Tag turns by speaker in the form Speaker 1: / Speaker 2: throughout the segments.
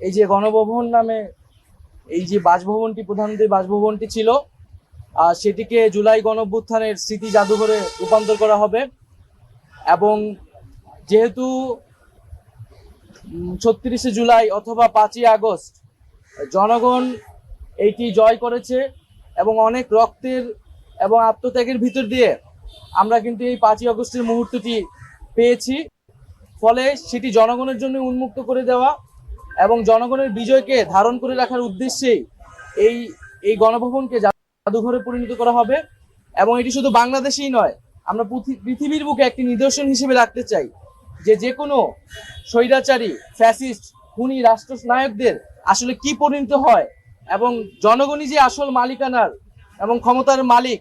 Speaker 1: এই যে গণভবন নামে এই যে বাসভবনটি প্রধানমন্ত্রীর বাসভবনটি ছিল সেটিকে জুলাই গণভ্যুত্থানের স্মৃতি জাদুঘরে রূপান্তর করা হবে। এবং যেহেতু ছত্রিশে জুলাই অথবা পাঁচই আগস্ট জনগণ এইটি জয় করেছে এবং অনেক রক্তের এবং আত্মত্যাগের ভিতর দিয়ে আমরা কিন্তু এই পাঁচই আগস্টের মুহূর্তটি পেয়েছি। ফলে সেটি জনগণের জন্য উন্মুক্ত করে দেওয়া এবং জনগণের বিজয়কে ধারণ করে রাখার উদ্দেশ্যেই এই এই গণভবনকে জাদুঘরে পরিণত করা হবে। এবং এটি শুধু বাংলাদেশেই নয়, আমরা পৃথি- পৃথিবীর বুকে একটি নিদর্শন হিসেবে রাখতে চাই যে যে কোনো স্বৈরাচারী, ফ্যাসিস্ট, খুনি, রাষ্ট্রনায়কদের আসলে কি পরিণত হয় এবং জনগণই যে আসল মালিকানার এবং ক্ষমতার মালিক,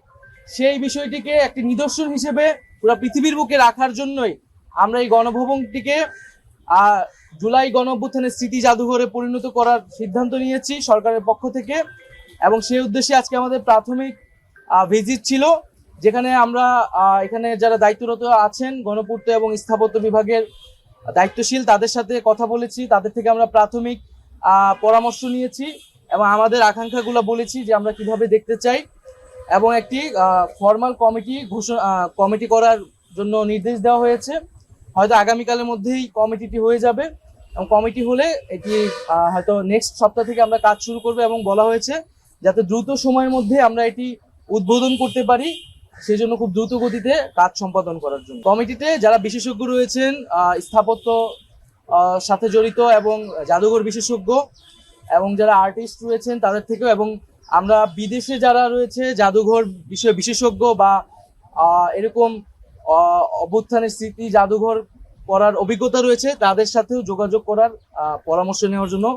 Speaker 1: সেই বিষয়টিকে একটি নিদর্শন হিসেবে পুরো পৃথিবীর বুকে রাখার জন্যই আমরা এই গণভবনটিকে জুলাই গণ অভ্যুত্থানের স্মৃতি জাদুঘরে পরিণত করার সিদ্ধান্ত নিয়েছি সরকারের পক্ষ থেকে। এবং সেই উদ্দেশ্যে আজকে আমাদের প্রাথমিক ভিজিট ছিল, যেখানে আমরা এখানে যারা দায়িত্বরত আছেন, গণপূর্ত এবং স্থাপত্য বিভাগের দায়িত্বশীল, তাদের সাথে কথা বলেছি, তাদের থেকে আমরা প্রাথমিক পরামর্শ নিয়েছি এবং আমাদের আকাঙ্ক্ষাগুলো বলেছি যে আমরা কীভাবে দেখতে চাই। এবং একটি ফর্মাল কমিটি ঘোষণা কমিটি করার জন্য নির্দেশ দেওয়া হয়েছে। হয়তো আগামীকালের মধ্যেই কমিটিটি হয়ে যাবে। এবং কমিটি হলে এটি হয়তো নেক্সট সপ্তাহ থেকে আমরা কাজ শুরু করব এবং বলা হয়েছে যাতে দ্রুত সময়ের মধ্যে আমরা এটি উদ্বোধন করতে পারি। সেই জন্য খুব দ্রুত গতিতে কাজ সম্পাদন করার জন্য। কমিটিতে যারা বিশেষজ্ঞ রয়েছেন স্থাপত্য সাথে জড়িত এবং জাদুঘর বিশেষজ্ঞ এবং যারা আর্টিস্ট রয়েছেন তাদের থেকেও এবং আমরা বিদেশে যারা রয়েছে, জাদুঘর বিষয়ে বিশেষজ্ঞ বা এরকম অভ্যুত্থানের স্মৃতি জাদুঘর করার অভিজ্ঞতা রয়েছে। তাদের সাথেও যোগাযোগ করার পরামর্শ নেওয়ার জন্য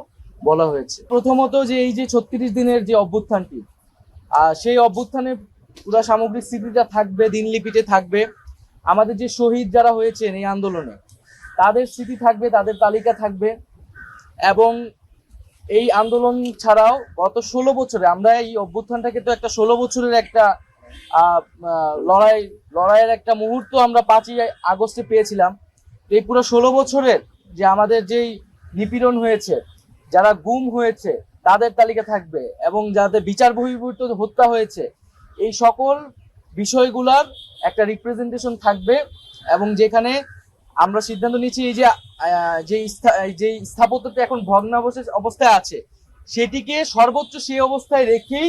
Speaker 1: বলা হয়েছে। প্রথমত যে এই যে ছত্রিশ দিনের যে অভ্যুত্থানটি সেই অভ্যুত্থানে পুরো সামগ্রিক স্মৃতিটা থাকবে, দিনলিপিতে থাকবে। আমাদের যে শহীদ যারা হয়েছেন এই আন্দোলনে, তাদের স্মৃতি থাকবে, তাদের তালিকা থাকবে এবং এই আন্দোলন ছাড়াও গত ষোলো বছরে, আমরা এই অভ্যুত্থানটাকে তো একটা ষোলো বছরের একটা লড়াই, লড়াইয়ের একটা মুহূর্ত আমরা পাঁচই আগস্টে পেয়েছিলাম। এই পুরো ষোলো বছরের যে আমাদের যেই নিপীড়ন হয়েছে, যারা গুম হয়েছে, তাদের তালিকা থাকবে এবং যাদের বিচার বহির্ভূত হত্যা হয়েছে, এই সকল বিষয়গুলার একটা রিপ্রেজেন্টেশন থাকবে এবং যেখানে আমরা সিদ্ধান্ত নিচ্ছি এই যে যে স্থাপত্যটা এখন ভগ্নাবশেষ অবস্থায় আছে, সেটিকে সর্বোচ্চ সেই অবস্থায় রেখেই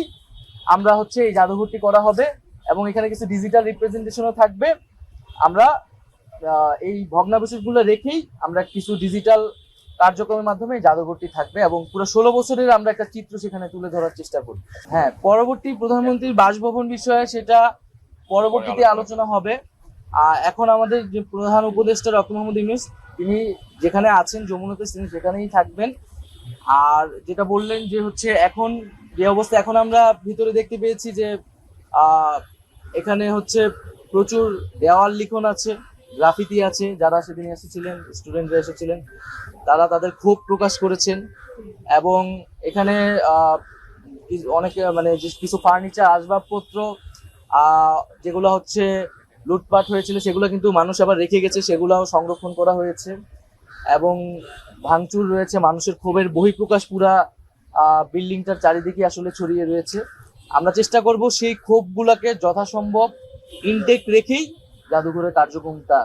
Speaker 1: আমরা হচ্ছে এই জাদুঘরটি করা হবে এবং এখানে কিছু ডিজিটাল রিপ্রেজেন্টেশনও থাকবে। আমরা এই ভগ্নাবশেষগুলো রেখেই আমরা কিছু ডিজিটাল কার্যক্রমের মাধ্যমে জাদুঘরটি থাকবে এবং পুরো ষোলো বছরের আমরা একটা চিত্র সেখানে তুলে ধরার চেষ্টা করি। হ্যাঁ পরবর্তী প্রধানমন্ত্রীর বাসভবন বিষয়ে সেটা পরবর্তীতে আলোচনা হবে। এখন আমাদের যে প্রধান উপদেষ্টা ডক্টর মোহাম্মদ ইউনুস, তিনি যেখানে আছেন, যমুনাতে সেখানেই থাকবেন। আর যেটা বললেন যে হচ্ছে এখন যে অবস্থা এখন আমরা ভিতরে দেখতে পেয়েছি যে এখানে হচ্ছে প্রচুর দেওয়াল লিখন আছে, গ্রাফিতি আছে, যারা সেদিন এসেছিলেন, স্টুডেন্টরা এসেছিলেন, তারা তাদের ক্ষোভ প্রকাশ করেছেন এবং এখানে অনেকে মানে কিছু ফার্নিচার, আসবাবপত্র যেগুলো হচ্ছে লুটপাট হয়েছিল, সেগুলো কিন্তু মানুষ আবার রেখে গেছে, সেগুলোও সংরক্ষণ করা হয়েছে এবং ভাঙচুর রয়েছে, মানুষের ক্ষোভের বহিঃপ্রকাশ পুরা বিল্ডিংটার চারিদিকে আসলে ছড়িয়ে রয়েছে। আমরা চেষ্টা করব সেই ক্ষোভগুলোকে যথাসম্ভব ইনটেক রেখেই জাদুঘরের কার্যক্রমটা